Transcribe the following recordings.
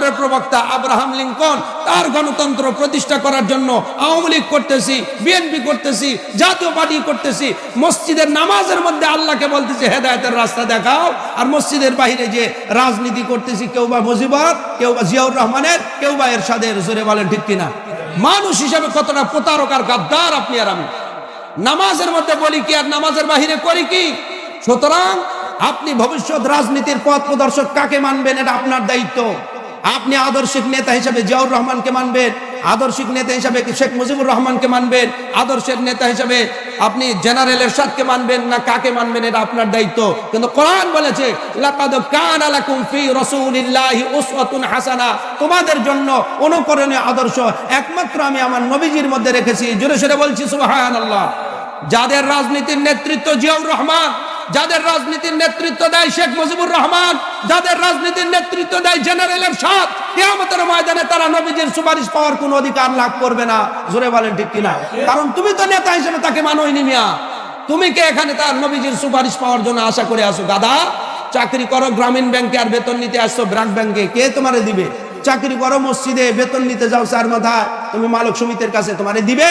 গণতন্ত্রের প্রবক্তা Abraham Lincoln তার গণতন্ত্র প্রতিষ্ঠা করার জন্য আওয়ামী লীগ করতেছি, বিএনপি করতেছি জাতীয় পার্টি করতেছি, মসজিদের নামাজের মধ্যে আল্লাহকে বলতেছি, হেদায়তের রাস্তা দেখাও। আর মসজিদের বাইরে যে রাজনীতি করতেছি, কেউ বা মুজিবর কেউ বা জিয়াউর রহমানের, কেউ বা এরশাদের, জোরে বলেন ঠিক কিনা? মানুষ হিসাবে কতটা প্রতারকার গাদ্দার আপনি আর আমি। নামাজের মধ্যে বলি কি আর নামাজের বাহিরে করি কি? সুতরাং আপনি ভবিষ্যৎ রাজনীতির পথ প্রদর্শক কাকে মানবেন, এটা আপনার দায়িত্ব। আপনি আদর্শিক নেতা হিসেবে জিয়াউর রহমানকে মানবেন, আদর্শিক নেতা হিসেবে শেখ মুজিবুর রহমানকে মানবেন, আদর্শের নেতা হিসেবে আপনি জেনারেল এরশাদকে মানবেন না কাকে মানবেন এটা আপনার দায়িত্ব। কিন্তু কোরআন বলেছে, লাকাদ কানা লাকুম ফি রাসূলিল্লাহি উসওয়াতুন হাসানা। তোমাদের জন্য অনুকরণীয় আদর্শ, একমাত্র আমি আমার নবীজির মধ্যে রেখেছি। জোরে সোরে বলছি, সুবহানাল্লাহ। যাদের রাজনীতির নেতৃত্ব জিয়াউর রহমান যাদের রাজনীতির নেতৃত্ব দেয় শেখ মুজিবুর রহমান, যাদের রাজনীতির নেতৃত্ব দেয় জেনারেল এরশাদ কিয়ামতের ময়দানে তারা নবীজির সুপারিশ পাওয়ার কোনো অধিকার লাভ করবে না। জোরে বলেন ঠিক কিনা? কারণ তুমি তো নেতা হিসেবে তাকে মানোই নি মিয়া। তুমি কে এখানে তার নবীজির সুপারিশ পাওয়ার জন্য আশা করে আসো গাদা, চাকরি করো, গ্রামীণ ব্যাংকে আর বেতন নিতে আসছো ব্রাক ব্যাংকে। কে তোমারে দিবে? চাকরি করো মসজিদে, বেতন নিতে যাও চার মাথায়। তুমি মালক সমিতির কাছে তোমারে দিবে?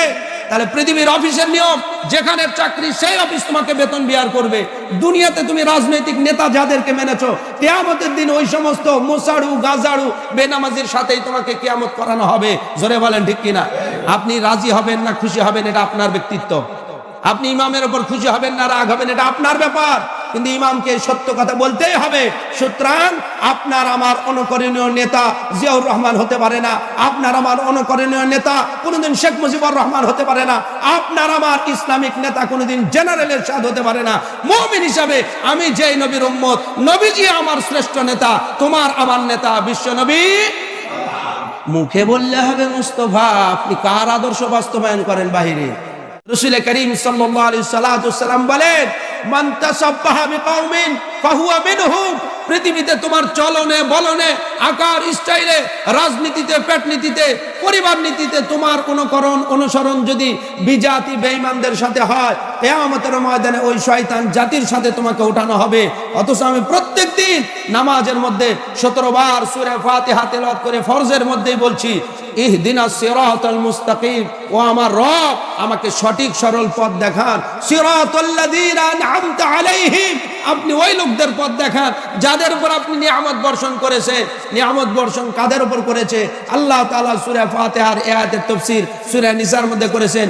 তাহলে পৃথিবীর অফিসের নিয়ম, যেখানে চাকরি সেই অফিস তোমাকে বেতন বিয়ার করবে। দুনিয়াতে তুমি রাজনৈতিক নেতা যাদেরকে মেনেছো, কেয়ামতের দিন ওই সমস্ত মোসাড়ু, গাজাড়ু, বেনামাজির সাথেই তোমাকে কেয়ামত করানো হবে। জোরে বলেন ঠিক কিনা? আপনি রাজি হবেন না খুশি হবেন, এটা আপনার ব্যক্তিত্ব। আপনি ইমামের ওপর খুশি হবেন না, রাগ হবেন, এটা আপনার ব্যাপার। কিন্তু ইমামকে সত্য কথা বলতেই হবে। সুতরাং আপনার আমার অনুকরণীয় নেতা জিয়াউর রহমান হতে পারে না। আপনার আমার অনুকরণীয় নেতা কোনোদিন শেখ মুজিবুর রহমান হতে পারে না। আপনার আমার ইসলামিক নেতা কোনোদিন জেনারেলের সাদ হতে পারে না। মমিন হিসাবে আমি যেই নবীর উম্মত, নবীজি আমার শ্রেষ্ঠ নেতা, তোমার আমার নেতা বিশ্ব নবী। মুখে বললে হবে মুস্তফা, আপনি কার আদর্শ বাস্তবায়ন করেন বাহিরে? রসুল করিম সাল্লাম বলেন পৃথিবীতে তোমার চলনে, বলনে, আকার, স্টাইলে, রাজনীতিতে, পেটনীতিতে পরিবার নীতিতে তোমার কোন করণ অনুসরণ যদি বিজাতি, বেঈমানদের সাথে হয় কিয়ামতের ময়দানে ওই শয়তান জাতির সাথে তোমাকে উঠানো হবে। অথচ আমি প্রত্যেক দিন নামাজের মধ্যে সতেরো বার সুরে ফাতিহা তেলাওয়াত করে ফরজের মধ্যেই বলছি, ইহদিনা সিরাতাল মুস্তাকিম। ও আমার রব, আমাকে সঠিক সরল পথ দেখান। আপনি ওই লোকদের পথ দেখান, যাদের উপর আপনি নিয়ামত বর্ষণ করেছেন নিয়ামত বর্ষণ কাদের উপর করেছে? আল্লাহ তাআলা সূরা ফাতিহার আয়াতের তাফসীর সূরা নিসার মধ্যে করেছেন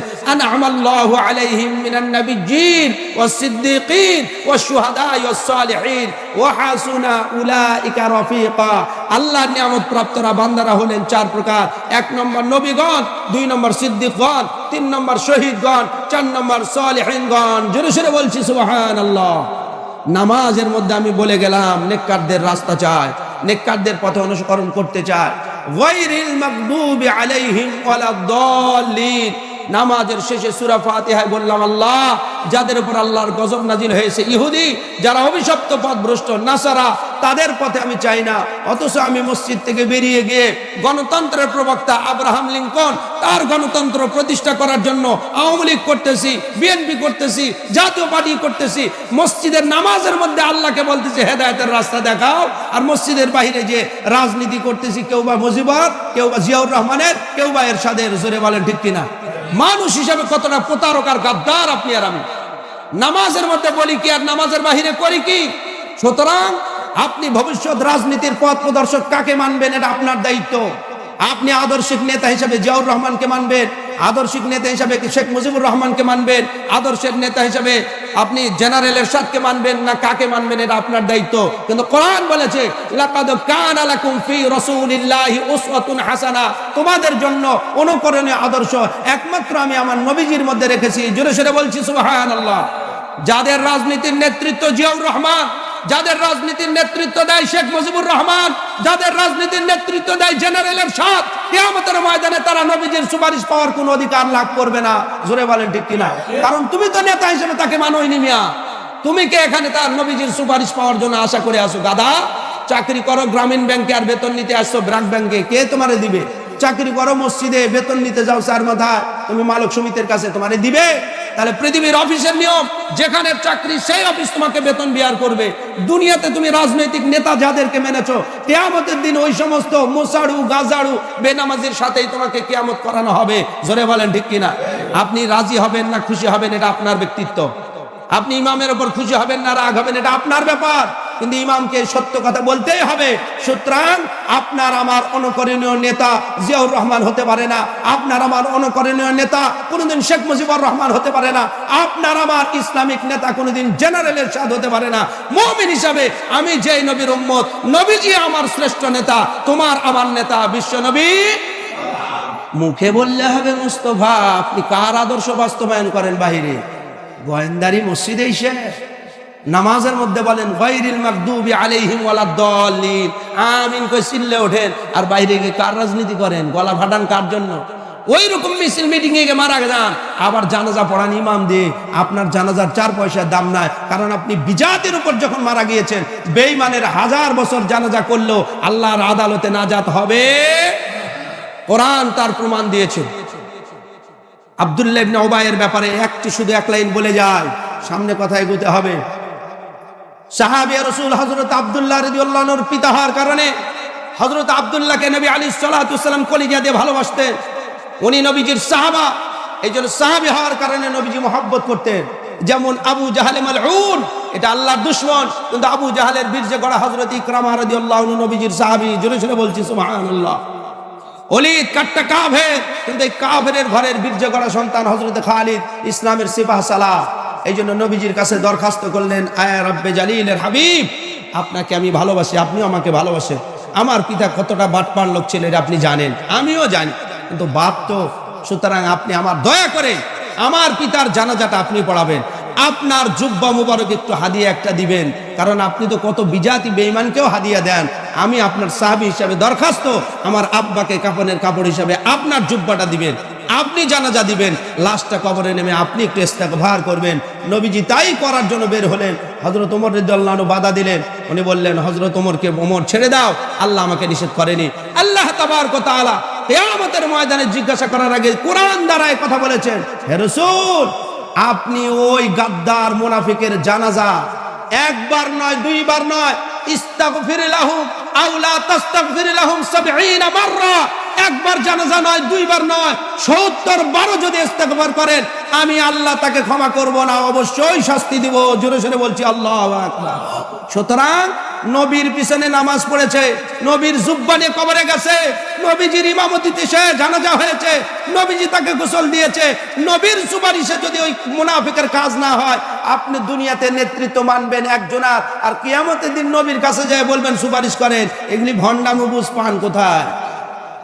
শুহাদা'i ওয়াস সালিহিন। ওয়া হাসুনা উলাইকা রাফিকা। আল্লাহর নিয়ামত প্রাপ্তরা বান্দারা হলেন চার প্রকার। এক নম্বর নবীগণ, দুই নম্বর সিদ্দিকগণ, তিন নম্বর শহীদগণ, চার নম্বর সালেহিনগণ। জোরে সরে বলছি, সুবহানাল্লাহ। নামাজের মধ্যে আমি বলে গেলাম, নেককারদের রাস্তা চায়, নেককারদের পথে অনুসরণ করতে চায়। গায়রিল মাগদুবি আলাইহিম ওয়ালাদ-দাল্লিন। নামাজের শেষে সূরা ফাতিহায় বললাম, আল্লাহ, যাদের উপর আল্লাহর গজব নাজিল হয়েছে, ইহুদি, যারা অভিশপ্ত পথভ্রষ্ট, নাসারা, তাদের পথে আমি চাই না। অথচ আমি মসজিদ থেকে বেরিয়ে গিয়ে গণতন্ত্রের প্রবক্তা আব্রাহাম লিঙ্কন, তার গণতন্ত্র প্রতিষ্ঠা করার জন্য আওয়ামী লীগ করতেছি, বিএনপি করতেছি, জাতীয় পার্টি করতেছি। মসজিদের নামাজের মধ্যে আল্লাহকে বলতেছি, হেদায়তের রাস্তা দেখাও। আর মসজিদের বাইরে যে রাজনীতি করতেছি, কেউ বা মুজিবর কেউ বা জিয়াউর রহমানের, কেউ বা এরশাদের, জোরে বলেন ঠিক কিনা? মানুষ হিসাবে কতটা প্রতারক আর গাদ্দার আপনি আর আমি। নামাজের মধ্যে বলি কি আর নামাজের বাহিরে করি কি? সুতরাং আপনি ভবিষ্যৎ রাজনীতির পথ প্রদর্শক কাকে মানবেন এটা আপনার দায়িত্ব। আপনি আদর্শিক নেতা হিসেবে জিয়াউর রহমানকে মানবেন। আদর্শিক নেতা হিসেবে শেখ মুজিবুর রহমানকে মানবেন? আদর্শের নেতা হিসাবে আপনি জেনারেল এরশাদকে মানবেন না কাকে মানবেন এটা আপনার দায়িত্ব। কিন্তু কোরআন বলেছে, লাকাদ কানা লাকুম ফি রাসূলিল্লাহি উসওয়াতুন হাসানা। তোমাদের জন্য অনুকরণীয় আদর্শ একমাত্র আমি আমার নবীজির মধ্যে রেখেছি। জোরে সোরে বলছি, সুবহানাল্লাহ। যাদের রাজনীতির নেতৃত্ব জিয়াউর রহমান, যাদের রাজনীতির নেতৃত্ব দেয় শেখ মুজিবুর রহমান, যাদের রাজনীতির নেতৃত্ব দেয় জেনারেল এরশাদ কিয়ামতের ময়দানে তারা নবীজির সুপারিশ পাওয়ার কোনো অধিকার লাভ করবে না। জোরে বলেন ঠিক কিনা? কারণ তুমি তো নেতা হিসেবে তাকে মানোইনি মিয়া। তুমি কে এখানে তার নবীজির সুপারিশ পাওয়ার জন্য আশা করে আসো গাদা চাকরি করো, গ্রামীণ ব্যাংকে আর বেতন নিতে আসছো, ব্রাক ব্যাংকে। কে তোমারে দিবে? চাকরি করো, মসজিদে বেতন নিতে যাও চার মাথা তুমি মালক সমিতির কাছে তোমারে দিবে। তাহলে পৃথিবীর অফিসের নিয়ম, যেখানে চাকরি সেই অফিস তোমাকে বেতন বিয়ার করবে। দুনিয়াতে তুমি রাজনৈতিক নেতা যাদেরকে মেনেছো, কেয়ামতের দিন ওই সমস্ত মোসাড়ু, গাজাড়ু বেনামাজির সাথেই তোমাকে কেয়ামত করানো হবে। জোরে বলেন ঠিক কিনা? আপনি রাজি হবেন না খুশি হবেন এটা আপনার ব্যক্তিত্ব। আপনি ইমামের ওপর খুশি হবেন না রাগ হবেন এটা আপনার ব্যাপার। কিন্তু ইমামকে সত্য কথা বলতেই হবে। সুতরাং আপনার আমার অনুকরণীয় নেতা জিয়াউর রহমান হতে পারে না। আপনার আমার অনুকরণীয় নেতা কোনোদিন শেখ মুজিবুর রহমান হতে পারে না। আপনার আমার ইসলামিক নেতা কোনোদিন জেনারেলের সাথ হতে পারে না। মমিন হিসাবে আমি যেই নবীর উম্মত, নবীজি আমার শ্রেষ্ঠ নেতা, তোমার আমার নেতা বিশ্ব নবী। মুখে বললে হবে মুস্তফা, আপনি কার আদর্শ বাস্তবায়ন করেন বাহিরে? গোয়েন্দারি মসজিদে এসে নামাজের মধ্যে বলেন গৈরিল মাকদুবি আলাইহিম ওয়ালাদ্দাল্লিন আমিন কই, চিল্লে ওঠেন। আর বাইরে গিয়ে কার রাজনীতি করেন? গলা ফাটান কার জন্য? ওই রকম মিছিল মিটিং এ গিয়ে মারা যান। আবার জানাজা পড়ান ইমাম দিয়ে। আপনার জানাজার চার পয়সার দাম নাই। কারণ আপনি বিজাতের উপর যখন মারা গিয়েছেন, বেঈমানের হাজার বছর জানাজা করলেও আল্লাহর আদালতে নাজাত হবে। কোরআন তার প্রমাণ দিয়েছে। আবদুল্লাহ ইবনে ওবায়ের ব্যাপারে একটি শুধু এক লাইন বলে যায়। সামনে কথা এগোতে হবে। সাহাবিয়া রসুল হজরত আবদুল্লাহ রিদিউল্লাহর পিতা হওয়ার কারণে হজরত আবদুল্লাহকে নবী আলী সাল্লাহাম কলিজা দিয়ে ভালোবাসতেন উনি নবীজির সাহাবা। এই জন্য সাহাবি হওয়ার কারণে নবীজি মহব্বত করতেন। যেমন আবু জাহালে মালউন, এটা আল্লাহর দুশ্মন, কিন্তু আবু জাহালের বীর্যে গড়া হজরত ইকরামা রাদিয়াল্লাহু আনহু নবীজির সাহাবী জোরে জোরে বলছি, সুবহানাল্লাহ। অলিদ কাট্টা কাভের কিন্তু এই কাভের ঘরের বীর্য করা সন্তান হজরত খালিদ, ইসলামের সিপাহ সালাহ। এই জন্য নবীজির কাছে দরখাস্ত করলেন, আয়া রব্বে জালিলের হাবিব, আপনাকে আমি ভালোবাসি, আপনিও আমাকে ভালোবাসেন। আমার পিতা কতটা বাটপার লোক ছিলেন আপনি জানেন, আমিও জানি। কিন্তু বাপ তো, সুতরাং আপনি আমার দয়া করে আমার পিতার জানাজাটা আপনি পড়াবেন। আপনার জুব্বা মুবারক একটু হাদিয়া একটা দিবেন, কারণ আপনি তো কত বিজাতি বেঈমানকেও হাদিয়া দেন। আমি আপনার সাহাবি হিসাবে দরখাস্ত, আমার আব্বাকে কাপনের কাপড় হিসাবে আপনার জুব্বাটা দিবেন। আপনি জানাজা দিবেন, লাশটা কবরে নেমে আপনি একটু ইস্তেকভার করবেন। নবীজি তাই করার জন্য বের হলেন হজরত ওমর রিদ্দাল্লাহ বাধা দিলেন। উনি বললেন হজরত ওমরকে ওমর ছেড়ে দাও, আল্লাহ আমাকে নিষেধ করেনি। আল্লাহ তাবার কথা আলা কেয়ামতের ময়দানে জিজ্ঞাসা করার আগে কোরআন দ্বারায় কথা বলেছেন, হে রসুল, আপনি ওই গাদ্দার মুনাফিকের জানাজা একবার নয়, দুইবার নয়, ইস্তাগফির লাহুম আও লা তাস্তাগফির লাহুম 70 মাররা। একবার জানাজা নয়, দুইবার নয় 70 বারো যদি ইস্তেগফার করেন, আমি আল্লাহ তাকে ক্ষমা করব না, অবশ্যই শাস্তি দিব। জোরে জোরে বলছি, আল্লাহ সুতরাং নবীর পিছনে নামাজ পড়েছে, নবীর জুব্বানে কবরে গেছে, নবীজির ইমামতিতে সে জানাজা হয়েছে, নবীজি তাকে গোসল দিয়েছে, নবীর সুপারিশে যদি ওই মুনাফিকের কাজ না হয়, আপনি দুনিয়াতে নেতৃত্ব মানবেন একজনার আর কিয়ামতের দিন নবীর কাছে যায় বলবেন, সুপারিশ করেন। এগুলি ভণ্ডামুবুজ পান কোথায়?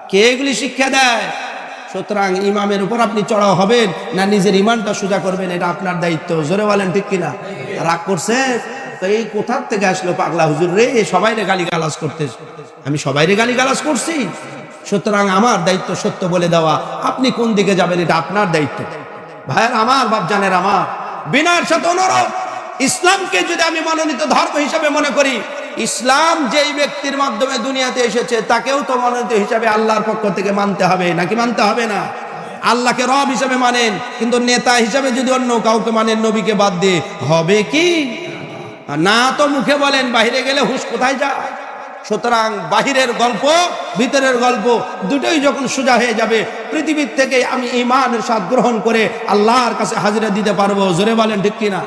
কে এগুলি শিক্ষা দেয়? সুতরাং ইমামের উপর আপনি চড়াও হবেন না নিজের ইমানটা সোজা করবেন, এটা আপনার দায়িত্ব। জোরে বলেন ঠিক কিনা? রাগ করছে? তো এই কোথার থেকে আসলো পাগলা হুজুর রে? সবাই রে গালি গালাজ করতে আমি সবাই রে গালি গালাজ করছি। সুতরাং আমার দায়িত্ব সত্য বলে দেওয়া। আপনি কোন দিকে যাবেন, এটা আপনার দায়িত্ব। ভাইয়ের আমার বাপ জানের আমার। বিনার সাথে অনুরোধ, ইসলামকে যদি আমি মনোনীত ধর্ম হিসাবে মনে করি ইসলাম যেই ব্যক্তির মাধ্যমে দুনিয়াতে এসেছে, তাকেও তো মনোনীত হিসাবে আল্লাহর পক্ষ থেকে মানতে হবে, নাকি মানতে হবে না? আল্লাহকে রব হিসাবে মানেন, কিন্তু নেতা হিসাবে যদি অন্য কাউকে মানেন, নবীকে বাদ দিয়ে হবে কি? না তো মুখে বলেন বাইরে গেলে হুশ কোথায় যায়? সুতরাং বাহিরের গল্প, ভিতরের গল্প, দুটোই যখন সোজা হয়ে যাবে, পৃথিবীর থেকে আমি ইমানের স্বাদ গ্রহণ করে আল্লাহর কাছে হাজিরা দিতে পারব। জোরে বলেন ঠিক কিনা?